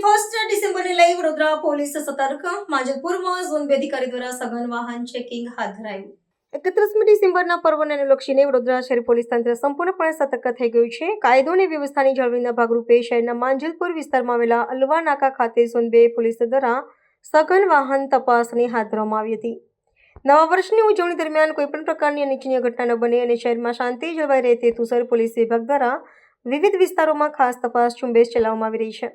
First ડિસેમ્બરને લઈ Vadodara police સતર્ક. માંજલપુરમાં zone બે અધિકારી દ્વારા સઘન વાહન ચેકિંગ હાથ ધરાયું. એકત્રીસમી ડિસેમ્બરના પર્વને અનુલક્ષીને વડોદરા શહેર પોલીસ તંત્ર સંપૂર્ણપણે સતર્ક થઈ ગયું છે. કાયદો અને વ્યવસ્થાની જાળવણીના ભાગરૂપે શહેરના માંજલપુર વિસ્તારમાં આવેલા અલવા નાકા ખાતે ઝોન બે પોલીસ દ્વારા સઘન વાહન તપાસની હાથ ધરવામાં આવી હતી. નવા વર્ષની ઉજવણી દરમિયાન કોઈપણ પ્રકારની અનિચ્છનીય ઘટના ન બને અને શહેરમાં શાંતિ જળવાઈ રહે તે હેતુસર પોલીસ વિભાગ દ્વારા વિવિધ વિસ્તારોમાં ખાસ તપાસ ઝુંબેશ ચલાવવામાં આવી રહી છે.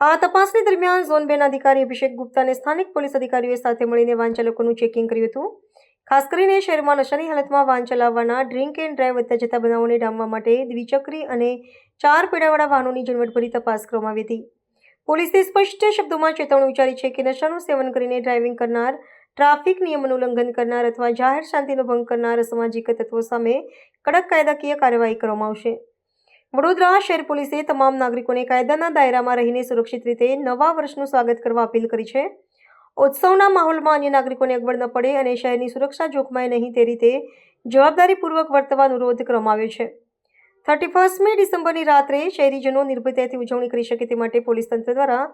આ તપાસની દરમિયાન ઝોન બેના અધિકારી અભિષેક ગુપ્તા અને સ્થાનિક પોલીસ અધિકારીઓએ સાથે મળીને વાહન ચાલકોનું ચેકિંગ કર્યું હતું. ખાસ કરીને શહેરમાં નશાની હાલતમાં વાહન ચલાવવાના ડ્રિંક એન્ડ ડ્રાઈવ વધતા જતા બનાવોને ડામવા માટે દ્વિચક્રી અને ચાર પીડાવાળા વાહનોની ઝીણવટભરી તપાસ કરવામાં આવી હતી. પોલીસે સ્પષ્ટ શબ્દોમાં ચેતવણી ઉચ્ચારી છે કે નશાનું સેવન કરીને ડ્રાઇવિંગ કરનાર, ટ્રાફિક નિયમોનું ઉલ્લંઘન કરનાર અથવા જાહેર શાંતિનો ભંગ કરનાર અસામાજિક તત્વો સામે કડક કાયદાકીય કાર્યવાહી કરવામાં આવશે. વડોદરા શહેર પોલીસે તમામ નાગરિકોને કાયદાના દાયરામાં રહીને સુરક્ષિત રીતે નવા વર્ષનું સ્વાગત કરવા અપીલ કરી છે. ઉત્સવના માહોલમાં અન્ય નાગરિકોને અગવડ ન પડે અને શહેરની સુરક્ષા જોખમાય નહીં તે રીતે જવાબદારીપૂર્વક વર્તવા અનુરોધ કરવામાં આવ્યો છે. થર્ટી ફર્સ્ટમી ડિસેમ્બરની રાત્રે શહેરીજનો નિર્ભયતાથી ઉજવણી કરી શકે તે માટે પોલીસ તંત્ર દ્વારા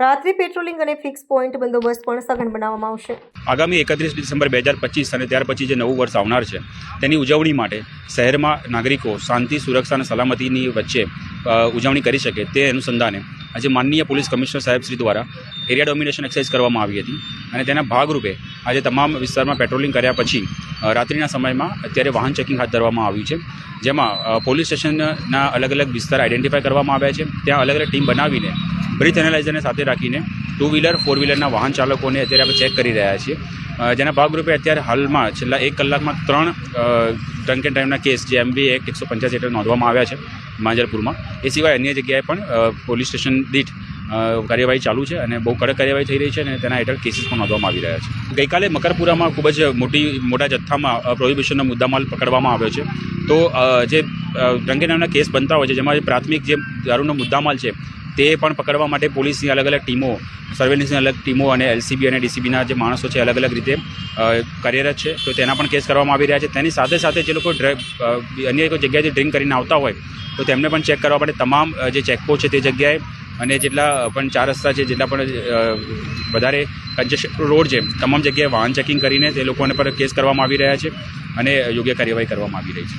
રાત્રિ પેટ્રોલિંગ અને ફિક્સ પોઈન્ટ બંદોબસ્ત પણ સઘન બનાવવામાં આવશે. આગામી એકત્રીસ ડિસેમ્બર બે હજાર પચીસ અને ત્યાર પછી જે નવું વર્ષ આવનાર છે, તેની ઉજવણી માટે શહેરમાં નાગરિકો શાંતિ, સુરક્ષા અને સલામતીની વચ્ચે ઉજવણી કરી શકે તે અનુસંધાને આજે માનનીય પોલીસ કમિશનર સાહેબ શ્રી દ્વારા એરિયા ડોમિનેશન એક્સરસાઇઝ કરવામાં આવી હતી અને તેના ભાગરૂપે આજે તમામ વિસ્તારમાં પેટ્રોલિંગ કર્યા પછી રાત્રિના સમયમાં અત્યારે વાહન ચેકિંગ હાથ ધરવામાં આવ્યું છે. જેમાં પોલીસ સ્ટેશનના અલગ અલગ વિસ્તાર આઈડેન્ટિફાય કરવામાં આવ્યા છે. ત્યાં અલગ અલગ ટીમ બનાવીને બ્રીથ એનાલાઇઝરને સાથે રાખીને ટુ વ્હીલર ફોર વ્હીલરના વાહન ચાલકોને અત્યારે આપણે ચેક કરી રહ્યા છીએ. જેના ભાગરૂપે અત્યારે હાલમાં છેલ્લા એક કલાકમાં ત્રણ ડ્રંક એન્ડ ડ્રાઈવના કેસ, જે એમબી એક એકસો પંચ્યાસી હેઠળ નોંધવામાં આવ્યા છે માંજરપુરમાં એ સિવાય અન્ય જગ્યાએ પણ પોલીસ સ્ટેશન દીઠ કાર્યવાહી ચાલુ છે અને બહુ કડક કાર્યવાહી થઈ રહી છે અને તેના હેઠળ કેસીસ પણ નોંધવામાં આવી રહ્યા છે. ગઈકાલે મકરપુરામાં ખૂબ જ મોટી, મોટા જથ્થામાં પ્રોહિબિશનનો મુદ્દામાલ પકડવામાં આવ્યો છે. તો જે રંગે નામના કેસ બનતા હોય છે, જેમાં પ્રાથમિક જે દારૂનો મુદ્દામાલ છે, તે પણ પકડવા માટે પોલીસની અલગ અલગ ટીમો સર્વેલન્સની અલગ ટીમો અને એલસીબી અને ડીસીબીના જે માણસો છે અલગ અલગ રીતે કાર્યરત છે. તો તેના પણ કેસ કરવામાં આવી રહ્યા છે. તેની સાથે સાથે જે લોકો ડ્રાઈવ અન્ય કોઈ જગ્યાએથી ડ્રિંક કરીને આવતા હોય, તો તેમને પણ ચેક કરવા માટે તમામ જે ચેકપોસ્ટ છે તે જગ્યાએ અને જેટલા પણ ચાર રસ્તા છે, જેટલા પણ વધારે કન્જેશન રોડ છે, તમામ જગ્યાએ વાહન ચેકિંગ કરીને તે લોકોને પર કેસ કરવામાં આવી રહ્યા છે અને યોગ્ય કાર્યવાહી કરવામાં આવી રહી છે.